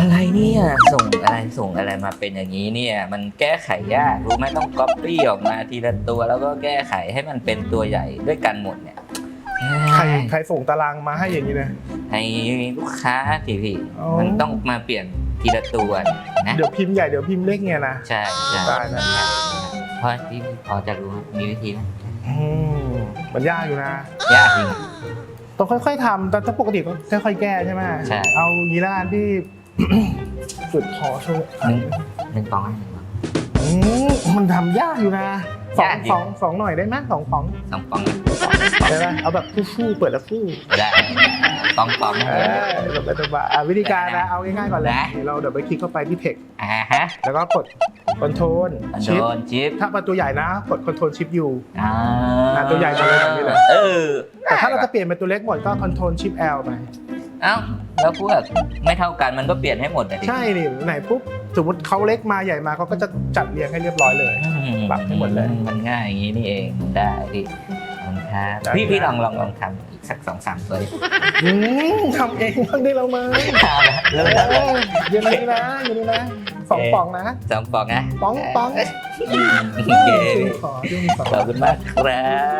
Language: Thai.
อะไรเนี่ย ส่งอะไรส่งอะไรมาเป็นอย่างนี้เนี่ย มันแก้ไขยากรู้ไหมต้องก๊อปปี้ออกมาทีละตัวแล้วก็แก้ไขให้มันเป็นตัวใหญ่ด้วยกันหมดเนี่ยใครใครส่งตารางมาให้อย่างนี้นะ ให้ลูกค้าสิพี่อ๋อ มันต้องมาเปลี่ยนทีละตัวนะเดี๋ยวพิมพ์ใหญ่เดี๋ยวพิมพ์เล็กไงนะ ใช่ใช่ตายแล้ว พอที่พอจะรู้มีวิธีไหมอืมมันยากอยู่นะ ยากจริง ต้องค่อยๆทำแต่ถ้าปกติก็ค่อยๆแก้ใช่ไหมใช่ เอางี้ละกันพี่ จุดขอช่วยหนึ่งหนึ่งปองให้หนึ่งปองอืมมันทำยากอยู่นะสองยากจริงสองสองหน่อยได้ไหมสองฟองสองปองนะได้ไหมเอาแบบฟู่ๆเปิดแล้วฟู่ได้ปองปองเออแบบสบายๆอะวิธีการนะเอาง่ายๆก่อนเลยนะเดี๋ยวเราเดี๋ยวไปคลิกเข้าไปที่เพจอ่าฮะแล้วก็กดคอนโทรลโดชิปนชิปถ้าเป็นตัวใหญ่นะ กดคอนโทรลชิปยูอ่าอะตัวใหญ่มาเลยแบบนี้เลยเออแต่ถ้าเราจะเปลี่ยนเป็นตัวเล็กหมดก็คอนโทรลชิป L ไป เอ้าแล้วพวกไม่เท่ากันมันก็เปลี่ยนให้หมดเลยดิใช่นี่ไหนปุ๊บสมมติเขาเล็กมาใหญ่มาเขาก็จะจัดเรียงให้เรียบร้อยเลยอืมปรับให้หมดเลยมันง่ายอย่างนี้นี่เองได้พี่ขอบคุณครับได้พี่พี่ได้ลองลองลองทำอีกสักสองสามตัวดิอืมทำเองบ้างได้แล้วมั้งเอาละเริ่มเอแล้วออยู่ในนี้นะอยู่ในนี้นะสองปองนะสองปองนะปองปองโอเคขอด้วยขอขอบคุณมากครับ